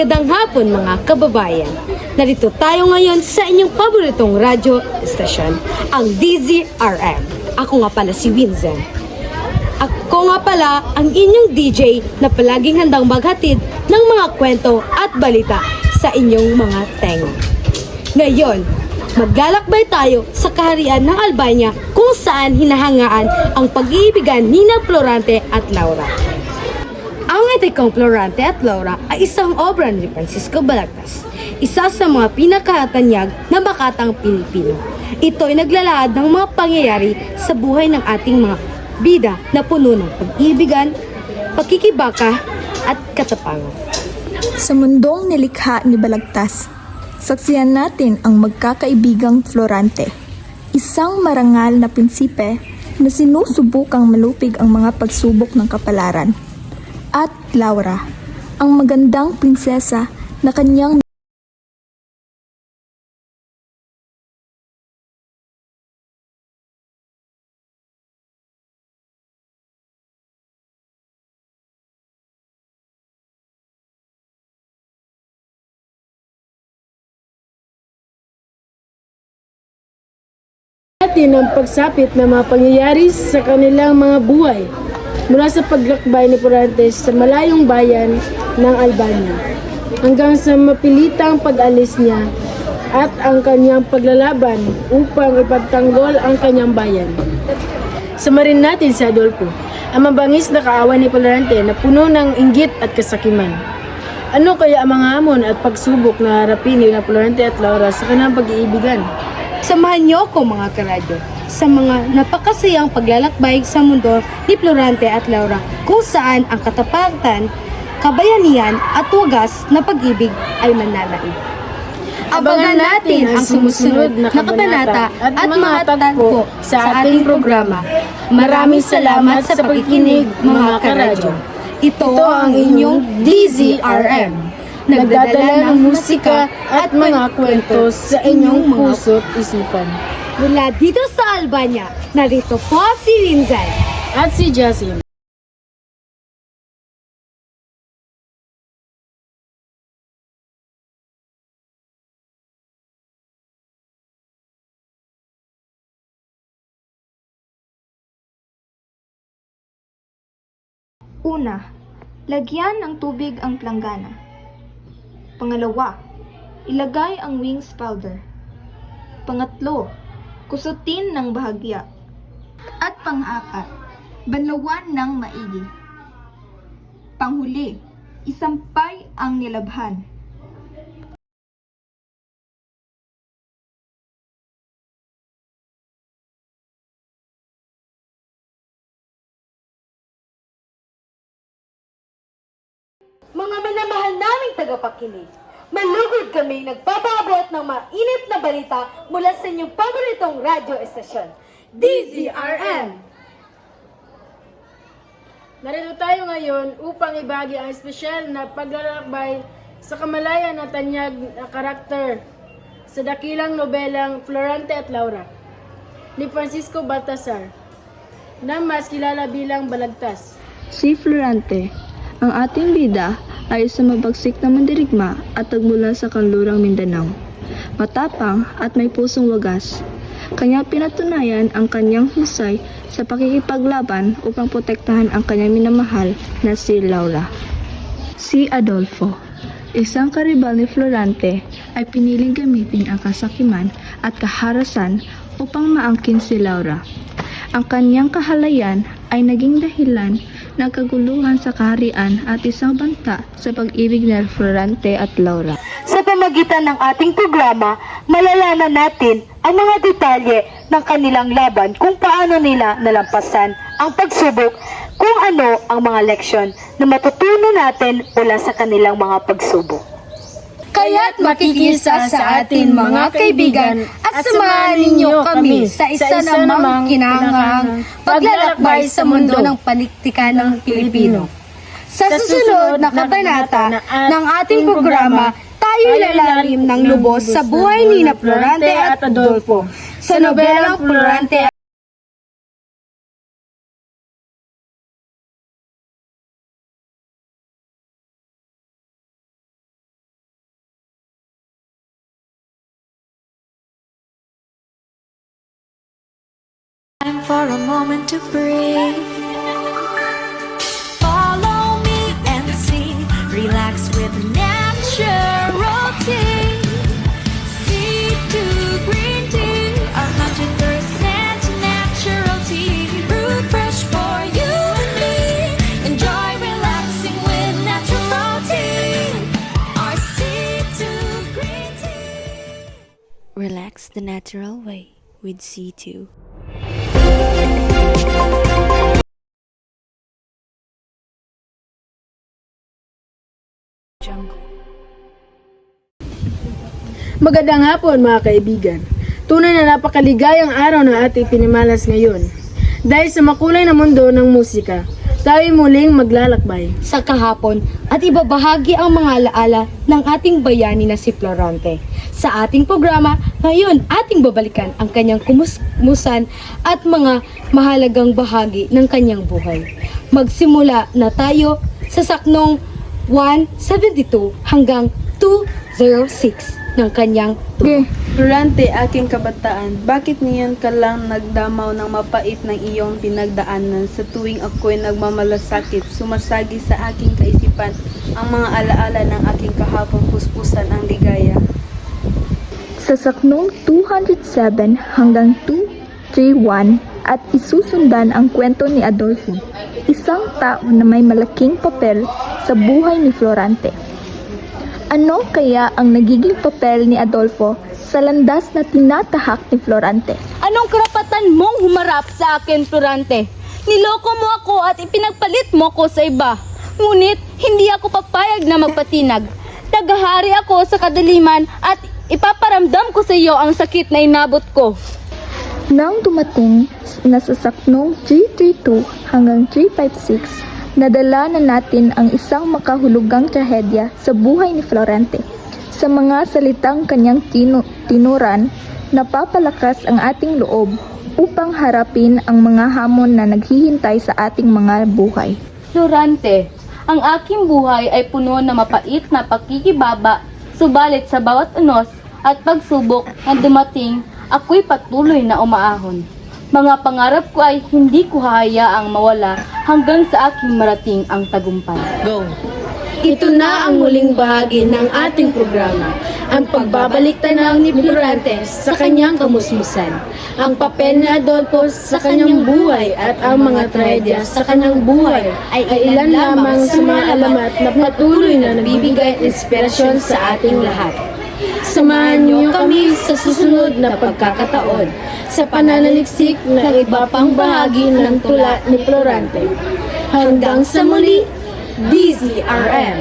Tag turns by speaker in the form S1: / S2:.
S1: Magandang hapon mga kababayan. Narito tayo ngayon sa inyong paboritong radyo station, ang DZRM. Ako nga pala si Winzen. Ako nga pala ang inyong DJ na palaging handang maghatid ng mga kwento at balita sa inyong mga tenga. Ngayon, maglalakbay tayo sa kaharian ng Albania kung saan hinahangaan ang pag-iibigan ni Florante at Laura. Ang etikong Florante at Laura ay isang obra ni Francisco Balagtas, isa sa mga pinakatanyag na bakatang Pilipino. Ito ay naglalahad ng mga pangyayari sa buhay ng ating mga bida na puno ng pag-ibigan, pagkikibaka at katapangan.
S2: Sa mundong nilikha ni Balagtas, saksiyan natin ang magkakaibigang Florante, isang marangal na prinsipe na sinusubukang malupig ang mga pagsubok ng kapalaran. At Laura, ang magandang prinsesa na kanyang
S3: natin pagsapit ng mga pangyayari sa kanilang mga buhay mula sa paglakbay ni Furantes sa malayong bayan ng Albania hanggang sa mapilitang pag-alis niya at ang kanyang paglalaban upang ipagtanggol ang kanyang bayan. Samarin natin si Adolfo, ang mabangis na kaawan ni Florante na puno ng inggit at kasakiman. Ano kaya ang mga hamon at pagsubok na harapin ni Florante at Laura sa kanilang pag-iibigan?
S1: Samahan niyo ako mga karadyo sa mga napakasayang paglalakbay sa mundo ni Florante at Laura kung saan ang katapatan, kabayanihan at wagas na pag-ibig ay mananaig. Abangan natin ang sumusunod na kabanata at mga tagpo sa ating programa. Maraming salamat sa pakikinig mga karadyo. Ito ang inyong DZRM. Nagdadala ng musika
S3: at mga kwento sa inyong puso't isipan.
S1: Mula dito sa Albania, narito po si Lindsay.
S3: At si Jasim.
S2: Una, lagyan ng tubig ang planggana. Pangalawa, ilagay ang wings powder. Pangatlo, kusutin ng bahagya. At pang-apat, banlawan ng maigi. Panghuli, isampay ang nilabhan.
S1: Mga minamahal naming tagapakinig, malugod kami nagpapaabot ng mainit na balita mula sa inyong paboritong radio estasyon, DZRM.
S3: Narito tayo ngayon upang ibagi ang espesyal na paglalakbay sa kamalayan na tanyag na karakter sa dakilang nobelang Florante at Laura ni Francisco Baltasar na mas kilala bilang Balagtas.
S4: Si Florante, ang ating bida ay isang mabagsik na mandirigma at tagmula sa kanlurang Mindanao. Matapang at may pusong wagas. Kanya pinatunayan ang kanyang husay sa pakikipaglaban upang protektahan ang kanyang minamahal na si Laura. Si Adolfo, isang karibal ni Florante, ay piniling gamitin ang kasakiman at kaharasan upang maangkin si Laura. Ang kanyang kahalayan ay naging dahilan ng kaguluhan sa kaharian at isang banta sa pag-ibig ni Florante at Laura.
S1: Sa pamagitan ng ating programa, malalaman natin ang mga detalye ng kanilang laban kung paano nila nalampasan ang pagsubok, kung ano ang mga leksyon na matutunan natin mula sa kanilang mga pagsubok. Kaya't makikisa sa atin mga kaibigan at samahan ninyo kami sa isa namang kinangang paglalakbay sa mundo ng paniktikan ng Pilipino. Sa susunod na kabanata ng ating programa, tayo lalalim ng lubos sa buhay ni na Florante at Adolfo. Sa nobelang Florante
S5: for a moment to breathe. Follow me and see, relax with natural tea. C2 green tea, a hundred percent natural tea, brewed fresh for you and me. Enjoy relaxing with natural tea. Our C2 green tea.
S6: Relax the natural way with C2.
S3: Magandang hapon mga kaibigan. Tunay na napakaligayang araw na ating pinimalas ngayon. Dahil sa makulay na mundo ng musika, tayo muling maglalakbay.
S1: sa kahapon at ibabahagi ang mga alaala ng ating bayani na si Florante. Sa ating programa, ngayon ating babalikan ang kanyang kumusmusan at mga mahalagang bahagi ng kanyang buhay. Magsimula na tayo sa saknong 172 hanggang 206 ng kanyang
S4: Okay. Durante aking kabataan, bakit ngayon ka lang nagdamaw ng mapait ng iyong pinagdaanan sa tuwing ako'y nagmamalasakit, sumasagi sa aking kaisipan ang mga alaala ng aking kahapong puspusan ang ligaya.
S2: Sa saknong 207 hanggang 231 at isusundan ang kwento ni Adolfo, isang tao na may malaking papel sa buhay ni Florante. Ano kaya ang nagiging papel ni Adolfo sa landas na tinatahak ni Florante?
S7: Anong karapatan mong humarap sa akin, Florante? Niloko mo ako at ipinagpalit mo ko sa iba. Ngunit, hindi ako papayag na magpatinag. Tagahari ako sa kadaliman at ipaparamdam ko sa iyo ang sakit na inabot ko.
S2: Nang dumating na sa saknong 332 hanggang 356, nadala na natin ang isang makahulugang trahedya sa buhay ni Florente. Sa mga salitang kanyang tinu- tinuran, napapalakas ang ating loob upang harapin ang mga hamon na naghihintay sa ating mga buhay.
S7: Florante, ang aking buhay ay puno na mapait na pakikibaba, subalit sa bawat unos at pagsubok na dumating, ako'y patuloy na umaahon. Mga pangarap ko ay hindi ko hahayaang mawala hanggang sa aking marating ang tagumpay.
S3: Ito na ang muling bahagi ng ating programa, ang pagbabalik tanaw ni Florante sa kanyang kamusmusan, ang papel ni Adolfo sa kanyang buhay at ang mga trahedya sa kanyang buhay ay ilan lamang sa mga alamat na patuloy na nagbibigay inspirasyon sa ating lahat. Samahan niyo kami sa susunod na pagkakataon sa pananaliksik ng iba pang bahagi ng tula ni Florante. Hanggang sa muli, DZRM.